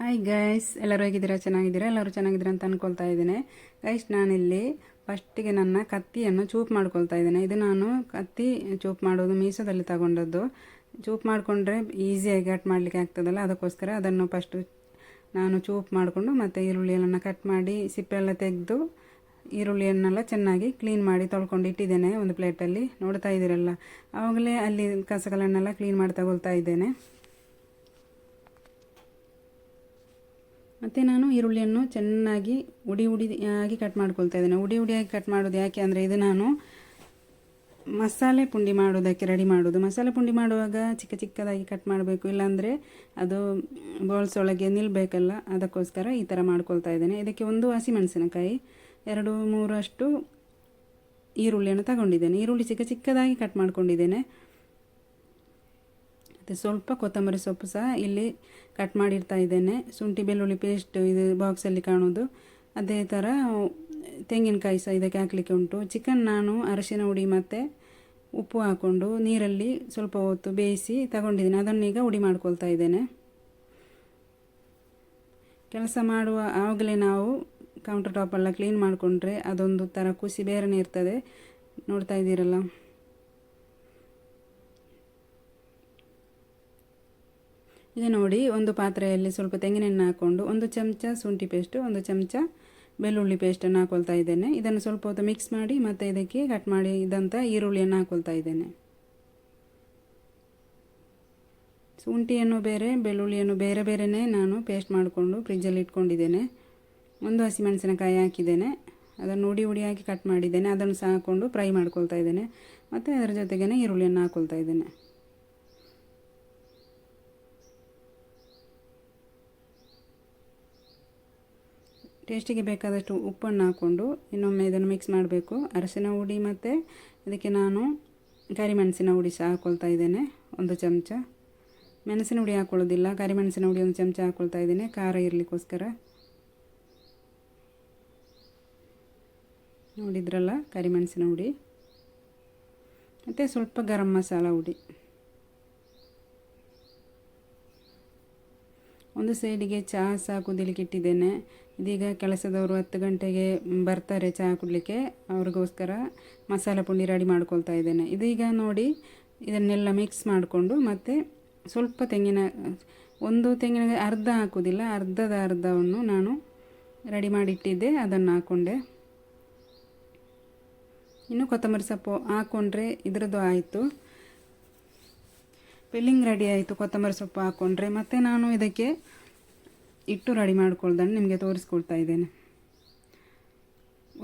Hi guys ಎಲ್ಲರೂ ಹೇಗಿದ್ದೀರಾ? ಚೆನ್ನಾಗಿದ್ದೀರಾ? ಎಲ್ಲರೂ ಚೆನ್ನಾಗಿದ್ದೀರಾ ಅಂತ ಅಂದ್ಕೊಳ್ತಾ ಇದ್ದೀನಿ. ಗೈಸ್ ನಾನಿಲ್ಲಿ ಫಸ್ಟಿಗೆ ನನ್ನ ಕತ್ತಿಯನ್ನು ಚೂಪ್ ಮಾಡ್ಕೊಳ್ತಾ ಇದ್ದೇನೆ. ಇದು ನಾನು ಕತ್ತಿ ಚೂಪ್ ಮಾಡೋದು, ಮೀಸೋದಲ್ಲಿ ತಗೊಂಡದ್ದು. ಚೂಪ್ ಮಾಡಿಕೊಂಡ್ರೆ ಈಸಿಯಾಗಿ ಕಟ್ ಮಾಡಲಿಕ್ಕೆ ಆಗ್ತದಲ್ಲ, ಅದಕ್ಕೋಸ್ಕರ ಅದನ್ನು ಫಸ್ಟು ನಾನು ಚೂಪ್ ಮಾಡಿಕೊಂಡು ಮತ್ತು ಈರುಳ್ಳಿಯನ್ನು ಕಟ್ ಮಾಡಿ ಸಿಪ್ಪೆಲ್ಲ ತೆಗೆದು ಈರುಳ್ಳಿಯನ್ನೆಲ್ಲ ಚೆನ್ನಾಗಿ ಕ್ಲೀನ್ ಮಾಡಿ ತೊಳ್ಕೊಂಡು ಇಟ್ಟಿದ್ದೇನೆ ಒಂದು ಪ್ಲೇಟಲ್ಲಿ ನೋಡ್ತಾ ಇದ್ದೀರಲ್ಲ? ಆವಾಗಲೇ ಅಲ್ಲಿ ಕಸಗಳನ್ನೆಲ್ಲ ಕ್ಲೀನ್ ಮಾಡಿ ತಗೊಳ್ತಾ ಇದ್ದೇನೆ. ಮತ್ತು ನಾನು ಈರುಳ್ಳಿಯನ್ನು ಚೆನ್ನಾಗಿ ಉಡಿ ಉಡಿಯಾಗಿ ಕಟ್ ಮಾಡ್ಕೊಳ್ತಾ ಇದ್ದೇನೆ. ಉಡಿ ಉಡಿಯಾಗಿ ಕಟ್ ಮಾಡೋದು ಯಾಕೆ ಅಂದರೆ ಇದು ನಾನು ಮಸಾಲೆ ಪುಂಡಿ ಮಾಡೋದಕ್ಕೆ ರೆಡಿ ಮಾಡೋದು. ಮಸಾಲೆ ಪುಂಡಿ ಮಾಡುವಾಗ ಚಿಕ್ಕ ಚಿಕ್ಕದಾಗಿ ಕಟ್ ಮಾಡಬೇಕು. ಇಲ್ಲಾಂದರೆ ಅದು ಬಾಲ್ಸ್ ಒಳಗೆ ನಿಲ್ಲಬೇಕಲ್ಲ ಅದಕ್ಕೋಸ್ಕರ ಈ ಥರ ಮಾಡ್ಕೊಳ್ತಾ ಇದ್ದೇನೆ. ಇದಕ್ಕೆ ಒಂದು ಹಸಿಮೆಣಸಿನಕಾಯಿ ಎರಡು ಮೂರಷ್ಟು ಈರುಳ್ಳಿಯನ್ನು ತಗೊಂಡಿದ್ದೇನೆ. ಈರುಳ್ಳಿ ಚಿಕ್ಕ ಚಿಕ್ಕದಾಗಿ ಕಟ್ ಮಾಡ್ಕೊಂಡಿದ್ದೇನೆ. ಮತ್ತು ಸ್ವಲ್ಪ ಕೊತ್ತಂಬರಿ ಸೊಪ್ಪು ಸಹ ಇಲ್ಲಿ ಕಟ್ ಮಾಡಿರ್ತಾ ಇದ್ದೇನೆ. ಶುಂಠಿ, ಬೆಳ್ಳುಳ್ಳಿ ಪೇಸ್ಟ್ ಇದು ಬಾಕ್ಸಲ್ಲಿ ಕಾಣೋದು. ಅದೇ ಥರ ತೆಂಗಿನಕಾಯಿ ಸಹ ಇದಕ್ಕೆ ಹಾಕಲಿಕ್ಕೆ ಉಂಟು. ಚಿಕನ್ ನಾನು ಅರಶಿನ ಹುಡಿ ಮತ್ತು ಉಪ್ಪು ಹಾಕ್ಕೊಂಡು ನೀರಲ್ಲಿ ಸ್ವಲ್ಪ ಹೊತ್ತು ಬೇಯಿಸಿ ತಗೊಂಡಿದ್ದೀನಿ. ಅದನ್ನೀಗ ಹುಡಿ ಮಾಡ್ಕೊಳ್ತಾ ಇದ್ದೇನೆ. ಕೆಲಸ ಮಾಡುವ ಆವಾಗಲೇ ನಾವು ಕೌಂಟರ್ ಟಾಪೆಲ್ಲ ಕ್ಲೀನ್ ಮಾಡಿಕೊಂಡ್ರೆ ಅದೊಂದು ಥರ ಖುಷಿ, ಬೇರೆನೇ ಇರ್ತದೆ. ನೋಡ್ತಾ ಇದ್ದೀರಲ್ಲ? ಈಗ ನೋಡಿ ಒಂದು ಪಾತ್ರೆಯಲ್ಲಿ ಸ್ವಲ್ಪ ತೆಂಗಿನೆಣ್ಣೆ ಹಾಕ್ಕೊಂಡು ಒಂದು ಚಮಚ ಶುಂಠಿ ಪೇಸ್ಟು ಒಂದು ಚಮಚ ಬೆಳ್ಳುಳ್ಳಿ ಪೇಸ್ಟನ್ನು ಹಾಕೊಳ್ತಾ ಇದ್ದೇನೆ. ಇದನ್ನು ಸ್ವಲ್ಪ ಹೊತ್ತು ಮಿಕ್ಸ್ ಮಾಡಿ ಮತ್ತು ಇದಕ್ಕೆ ಕಟ್ ಮಾಡಿ ಇದಂಥ ಈರುಳ್ಳಿಯನ್ನು ಹಾಕೊಳ್ತಾ ಇದ್ದೇನೆ. ಶುಂಠಿಯನ್ನು ಬೇರೆ, ಬೆಳ್ಳುಳ್ಳಿಯನ್ನು ಬೇರೆ ಬೇರೆಯೇ ನಾನು ಪೇಸ್ಟ್ ಮಾಡಿಕೊಂಡು ಫ್ರಿಜ್ಜಲ್ಲಿ ಇಟ್ಕೊಂಡಿದ್ದೇನೆ. ಒಂದು ಹಸಿಮೆಣಸಿನಕಾಯಿ ಹಾಕಿದ್ದೇನೆ. ಅದನ್ನು ಉಡಿ ಉಡಿ ಹಾಕಿ ಕಟ್ ಮಾಡಿದ್ದೇನೆ. ಅದನ್ನು ಸಹ ಹಾಕ್ಕೊಂಡು ಫ್ರೈ ಮಾಡ್ಕೊಳ್ತಾ ಇದ್ದೇನೆ. ಮತ್ತು ಅದರ ಜೊತೆಗೇ ಈರುಳ್ಳಿಯನ್ನು ಹಾಕ್ಕೊಳ್ತಾ ಇದ್ದೇನೆ. ಟೇಸ್ಟಿಗೆ ಬೇಕಾದಷ್ಟು ಉಪ್ಪನ್ನು ಹಾಕ್ಕೊಂಡು ಇನ್ನೊಮ್ಮೆ ಇದನ್ನು ಮಿಕ್ಸ್ ಮಾಡಬೇಕು. ಅರಸಿನ ಹುಡಿ ಮತ್ತು ಇದಕ್ಕೆ ನಾನು ಕರಿಮೆಣಸಿನ ಹುಡಿ ಸಹ ಹಾಕ್ಕೊಳ್ತಾ ಇದ್ದೇನೆ, ಒಂದು ಚಮಚ. ಮೆಣಸಿನ ಹುಡಿ ಹಾಕ್ಕೊಳ್ಳೋದಿಲ್ಲ ಕರಿಮೆಣಸಿನ ಹುಡಿ ಒಂದು ಚಮಚ ಹಾಕ್ಕೊಳ್ತಾ ಇದ್ದೇನೆ, ಖಾರ ಇರಲಿಕ್ಕೋಸ್ಕರ. ನೋಡಿದ್ರಲ್ಲ ಕರಿಮೆಣಸಿನ ಹುಡಿ. ಮತ್ತು ಸ್ವಲ್ಪ ಗರಂ ಮಸಾಲ ಹುಡಿ. ಒಂದು ಸೈಡಿಗೆ ಚಹಾ ಸಹ ಕುದಿಲಿಕ್ಕೆ ಇಟ್ಟಿದ್ದೇನೆ. ಇದೀಗ ಕೆಲಸದವರು ಹತ್ತು ಗಂಟೆಗೆ ಬರ್ತಾರೆ ಚಹಾ ಕುಡಲಿಕ್ಕೆ. ಅವ್ರಿಗೋಸ್ಕರ ಮಸಾಲ ಪುಂಡಿ ರೆಡಿ ಮಾಡ್ಕೊಳ್ತಾ ಇದ್ದೇನೆ. ಇದೀಗ ನೋಡಿ ಇದನ್ನೆಲ್ಲ ಮಿಕ್ಸ್ ಮಾಡಿಕೊಂಡು ಮತ್ತು ಸ್ವಲ್ಪ ತೆಂಗಿನ, ಒಂದು ತೆಂಗಿನ ಅರ್ಧ ಹಾಕೋದಿಲ್ಲ ಅರ್ಧದ ಅರ್ಧವನ್ನು ನಾನು ರೆಡಿ ಮಾಡಿಟ್ಟಿದ್ದೆ, ಅದನ್ನು ಹಾಕ್ಕೊಂಡೆ ಇನ್ನು ಕೊತ್ತಂಬರಿ ಸೊಪ್ಪು ಹಾಕ್ಕೊಂಡ್ರೆ ಇದರದ್ದು ಆಯಿತು. ಫಿಲ್ಲಿಂಗ್ ರೆಡಿ ಆಯಿತು, ಕೊತ್ತಂಬರಿ ಸೊಪ್ಪು ಹಾಕ್ಕೊಂಡ್ರೆ ಮತ್ತು ನಾನು ಇದಕ್ಕೆ ಇಟ್ಟು ರೆಡಿ ಮಾಡ್ಕೊಳ್ದನ್ನು ನಿಮಗೆ ತೋರಿಸ್ಕೊಳ್ತಾ ಇದ್ದೇನೆ.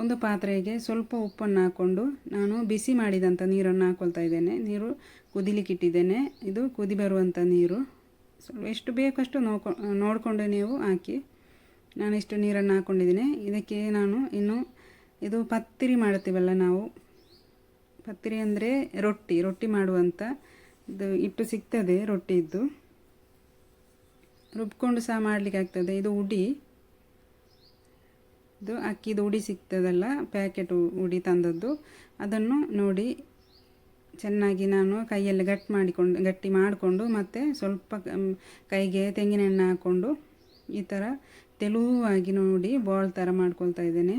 ಒಂದು ಪಾತ್ರೆಗೆ ಸ್ವಲ್ಪ ಉಪ್ಪನ್ನು ಹಾಕ್ಕೊಂಡು ನಾನು ಬಿಸಿ ಮಾಡಿದಂಥ ನೀರನ್ನು ಹಾಕ್ಕೊಳ್ತಾ ಇದ್ದೇನೆ. ನೀರು ಕುದಿಲಿಕ್ಕೆ ಇಟ್ಟಿದ್ದೇನೆ. ಇದು ಕುದಿ ಬರುವಂಥ ನೀರು. ಸ್ವಲ್ಪ ಎಷ್ಟು ಬೇಕಷ್ಟು ನೋಡ್ಕೊ, ನೋಡಿಕೊಂಡು ನೀವು ಹಾಕಿ ನಾನು ಇಷ್ಟು ನೀರನ್ನು ಹಾಕ್ಕೊಂಡಿದ್ದೀನಿ ಇದಕ್ಕೆ ನಾನು ಇನ್ನು ಇದು ಪತ್ತಿರಿ ಮಾಡ್ತೀವಲ್ಲ ನಾವು? ಪತ್ತಿರಿ ಅಂದರೆ ರೊಟ್ಟಿ ರೊಟ್ಟಿ ಮಾಡುವಂಥ ಇದು ಇಟ್ಟು ಸಿಗ್ತದೆ, ರೊಟ್ಟಿದ್ದು. ರುಬ್ಕೊಂಡು ಸಹ ಮಾಡಲಿಕ್ಕೆ ಆಗ್ತದೆ. ಇದು ಉಡಿ. ಇದು ಅಕ್ಕಿದು ಉಡಿ ಸಿಗ್ತದಲ್ಲ ಪ್ಯಾಕೆಟ್ ಉಡಿ ತಂದದ್ದು. ಅದನ್ನು ನೋಡಿ ಚೆನ್ನಾಗಿ ನಾನು ಕೈಯಲ್ಲಿ ಗಟ್ಟಿ ಮಾಡಿಕೊಂಡು ಗಟ್ಟಿ ಮಾಡಿಕೊಂಡು ಮತ್ತು ಸ್ವಲ್ಪ ಕೈಗೆ ತೆಂಗಿನೆಣ್ಣೆ ಹಾಕ್ಕೊಂಡು ಈ ಥರ ತೆಳುವಾಗಿ ನೋಡಿ ಬಾಲ್ ಥರ ಮಾಡ್ಕೊಳ್ತಾ ಇದ್ದೇನೆ.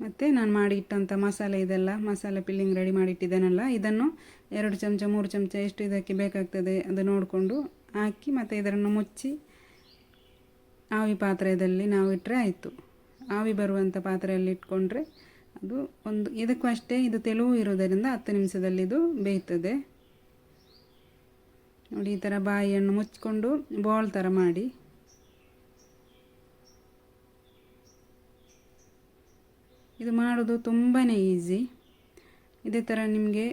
ಮತ್ತು ನಾನು ಮಾಡಿಟ್ಟಂಥ ಮಸಾಲೆ ಇದೆಲ್ಲ, ಮಸಾಲೆ ಪಿಲ್ಲಿಂಗ್ ರೆಡಿ ಮಾಡಿಟ್ಟಿದ್ದೇನಲ್ಲ, ಇದನ್ನು ಎರಡು ಚಮಚ, ಮೂರು ಚಮಚ ಎಷ್ಟು ಇದಕ್ಕೆ ಬೇಕಾಗ್ತದೆ ಅದು ನೋಡಿಕೊಂಡು ಹಾಕಿ ಮತ್ತು ಇದನ್ನು ಮುಚ್ಚಿ ಆವಿ ಪಾತ್ರೆಯಲ್ಲಿ ನಾವು ಇಟ್ಟರೆ ಆಯಿತು. ಆವಿ ಬರುವಂಥ ಪಾತ್ರೆಯಲ್ಲಿ ಇಟ್ಕೊಂಡ್ರೆ ಅದು ಒಂದು, ಇದಕ್ಕೂ ಅಷ್ಟೇ ಇದು ತೆಳುವು ಇರೋದರಿಂದ ಹತ್ತು ನಿಮಿಷದಲ್ಲಿ ಇದು ಬೇಯ್ತದೆ. ನೋಡಿ ಈ ಥರ ಬಾಯಿಯನ್ನು ಮುಚ್ಚಿಕೊಂಡು ಬಾಲ್ ಥರ ಮಾಡಿ. ಇದು ಮಾಡೋದು ತುಂಬಾ ಈಸಿ ಇದೇ ಥರ ನಿಮಗೆ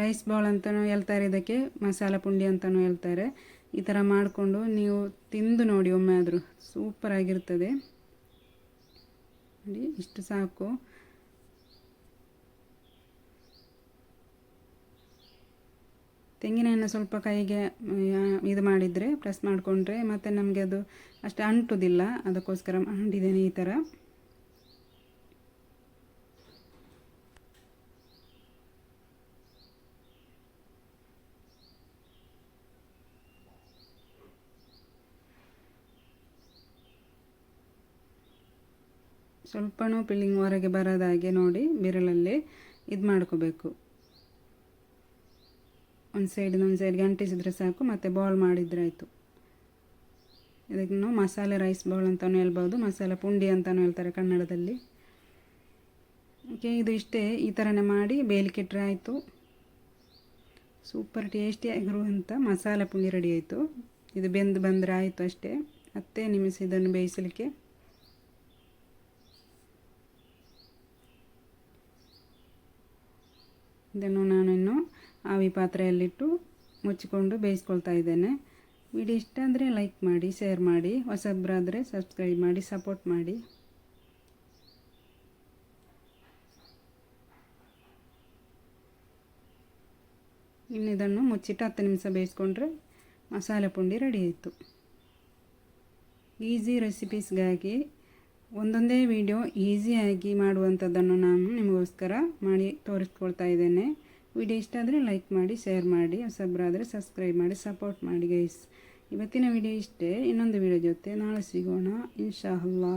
ರೈಸ್ ಬಾಲ್ ಅಂತಲೂ ಹೇಳ್ತಾರೆ, ಇದಕ್ಕೆ ಮಸಾಲ ಪುಂಡಿ ಅಂತಲೂ ಹೇಳ್ತಾರೆ. ಈ ಥರ ಮಾಡಿಕೊಂಡು ನೀವು ತಿಂದು ನೋಡಿ ಒಮ್ಮೆ ಆದರೂ. ಸೂಪರಾಗಿರ್ತದೆ ನೋಡಿ, ಇಷ್ಟು ಸಾಕು. ತೆಂಗಿನ ಸ್ವಲ್ಪ ಕೈಗೆ ಇದು ಮಾಡಿದರೆ ಪ್ರೆಸ್ ಮಾಡಿಕೊಂಡ್ರೆ ಮತ್ತು ನಮಗೆ ಅದು ಅಷ್ಟು ಅಂಟುದಿಲ್ಲ. ಅದಕ್ಕೋಸ್ಕರ ಮಾಡಿದ್ದೇನೆ ಈ ಥರ ಸ್ವಲ್ಪನೂ ಪಿಲ್ಲಿಂಗ್ ಹೊರಗೆ ಬರದ ಹಾಗೆ ನೋಡಿ ಬಿರಳಲ್ಲಿ ಇದು ಮಾಡ್ಕೋಬೇಕು. ಒಂದು ಸೈಡ್ ಒಂದು ಸೈಡ್ಗೆ ಅಂಟಿಸಿದ್ರೆ ಸಾಕು, ಮತ್ತು ಬಾಲ್ ಮಾಡಿದರೆ ಆಯಿತು. ಇದನ್ನು ಮಸಾಲೆ ರೈಸ್ ಬಾಲ್ ಅಂತಲೂ ಹೇಳ್ಬೋದು, ಮಸಾಲೆ ಪುಂಡಿ ಅಂತಲೂ ಹೇಳ್ತಾರೆ ಕನ್ನಡದಲ್ಲಿ. ಓಕೆ, ಇದು ಇಷ್ಟೇ. ಈ ಥರನೇ ಮಾಡಿ ಬೇಲಿಕ್ಕಿಟ್ರೆ ಆಯಿತು. ಸೂಪರ್ ಟೇಸ್ಟಿಯಾಗಿರುವಂಥ ಮಸಾಲೆ ಪುಂಡಿ ರೆಡಿ ಆಯಿತು. ಇದು ಬೆಂದು ಬಂದರೆ ಆಯಿತು ಅಷ್ಟೇ. ಹತ್ತೇ ನಿಮಿಷ ಇದನ್ನು ಬೇಯಿಸಲಿಕ್ಕೆ. ಇದನ್ನು ನಾನು ಇನ್ನು ಆವಿ ಪಾತ್ರೆಯಲ್ಲಿಟ್ಟು ಮುಚ್ಚಿಕೊಂಡು ಬೇಯಿಸ್ಕೊಳ್ತಾ ಇದ್ದೇನೆ. ವಿಡಿಯೋ ಇಷ್ಟ ಆದರೆ ಲೈಕ್ ಮಾಡಿ, ಶೇರ್ ಮಾಡಿ, ಹೊಸಬ್ರಾದರೆ ಸಬ್ಸ್ಕ್ರೈಬ್ ಮಾಡಿ, ಸಪೋರ್ಟ್ ಮಾಡಿ. ಇನ್ನು ಇದನ್ನು ಮುಚ್ಚಿಟ್ಟು ಹತ್ತು ನಿಮಿಷ ಬೇಯಿಸ್ಕೊಂಡ್ರೆ ಮಸಾಲೆ ಪುಂಡಿ ರೆಡಿ ಆಯಿತು. ಈಸಿ ರೆಸಿಪೀಸ್ಗಾಗಿ ಒಂದೊಂದೇ ವಿಡಿಯೋ ಈಸಿಯಾಗಿ ಮಾಡುವಂಥದ್ದನ್ನು ನಾನು ನಿಮಗೋಸ್ಕರ ಮಾಡಿ ತೋರಿಸ್ಕೊಳ್ತಾ ಇದ್ದೇನೆ. ವಿಡಿಯೋ ಇಷ್ಟ ಆದರೆ ಲೈಕ್ ಮಾಡಿ, ಶೇರ್ ಮಾಡಿ ಹೊಸಬ್ರಾದರೆ ಸಬ್ಸ್ಕ್ರೈಬ್ ಮಾಡಿ, ಸಪೋರ್ಟ್ ಮಾಡಿ ಗೈಸ್ ಇವತ್ತಿನ ವಿಡಿಯೋ ಇಷ್ಟೇ. ಇನ್ನೊಂದು ವಿಡಿಯೋ ಜೊತೆ ನಾಳೆ ಸಿಗೋಣ. ಇನ್ಶಾ ಅಲ್ಲಾ